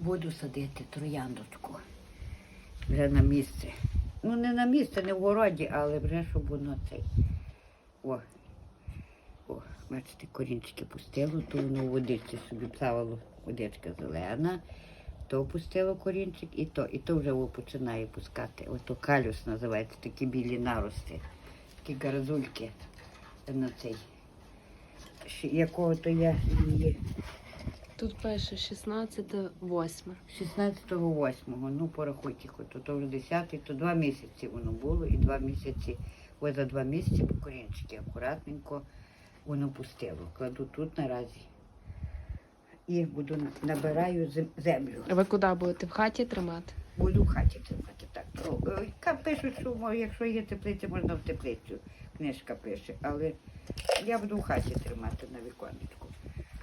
Буду садити трояндочку. Вже на місце. Ну, не на місце, не в городі, але вже щоб воно цей. О. О, бачите, корінчики пустило, то воно у водичці собі плавало, водичка зелена. То пустило корінчик, і то, і то вже починає пускати. Ото калюс називається, такі білі нарости, такі гарзульки на цей. Якого то я. Тут пише 16 8. 16.08, ну порахуйте, то, то вже 10, то два місяці воно було, і два місяці, ось за два місяці по корінчики акуратненько воно пустило. Кладу тут наразі. І буду набираю землю. А ви куди будете? В хаті тримати? Буду в хаті тримати так. Е, Пишуть, що якщо є теплиця, можна в теплицю. Книжка пише, але я буду в хаті тримати на віконечку.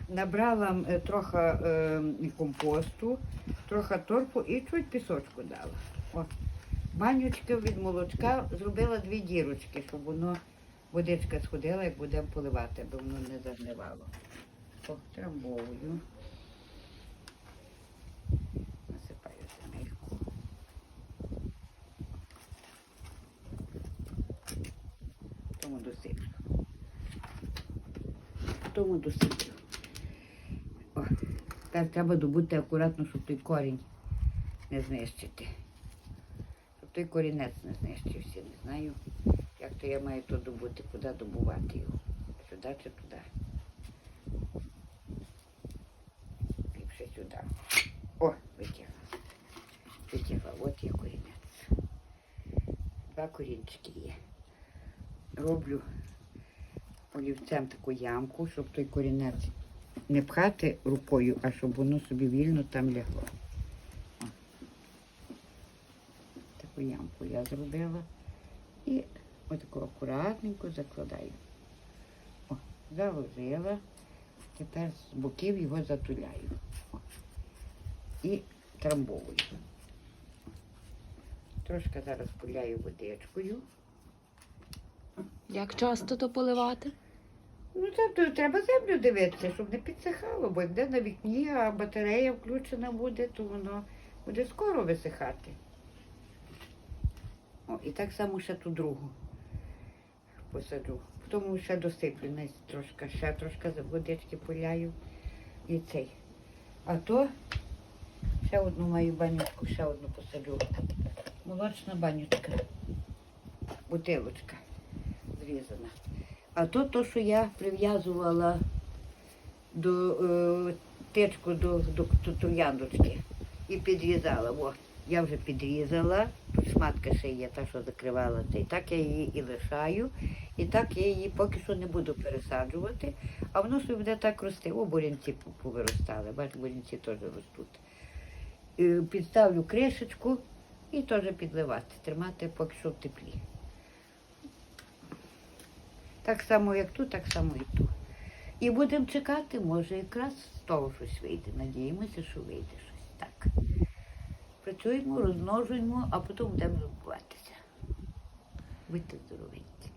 Набрала е, трохи е, компосту, трохи торфу і чуть пісочку дала. О. Банючки від молочка зробила дві дірочки, щоб воно водичка сходила, як будемо поливати, аби воно не загнивало. Потрамбовую. Насипаю земельку. Тому досиплю. Тому досиплю. О, треба добути акуратно, щоб той корінь не знищити. Щоб той корінець не знищився. Не знаю, як то я маю то добути, куди добувати його. Сюди чи туди. Ліпше сюди. О, витягла. Витягла, от є корінець. Два корінчики є. Роблю олівцем таку ямку, щоб той корінець не пхати рукою, а щоб воно собі вільно там лягло. Таку ямку я зробила. І отаку акуратненько закладаю. О, заложила. Тепер з боків його затуляю. О. І трамбовую. Трошки зараз поляю водичкою. Як часто то поливати? Ну, це то треба землю дивитися, щоб не підсихало, бо йде на вікні, а батарея включена буде, то воно буде скоро висихати. О, і так само ще ту другу посаджу. Потім ще досиплю трошки, ще трошки за водички поляю і цей. А то ще одну маю банючку, ще одну посаджу. Молочна банючка. Бутилочка зрізана. А то, то що я прив'язувала до е, тичку до, до, до трояндочки і підрізала. О, я вже підрізала. Тут шматка ще є, та, що закривала цей. Так я її і лишаю. І так я її поки що не буду пересаджувати, а воно собі буде так рости. О, бурянці пу- повиростали. Бачите, бурянці теж ростуть. Е, Підставлю кришечку і теж підливати, тримати поки що в теплі. Так само, як тут, так само і тут. І будемо чекати, може якраз з того щось вийде. Надіємося, що вийде щось. Так. Працюємо, розмножуємо, а потім будемо любуватися. Будьте здоровенькі.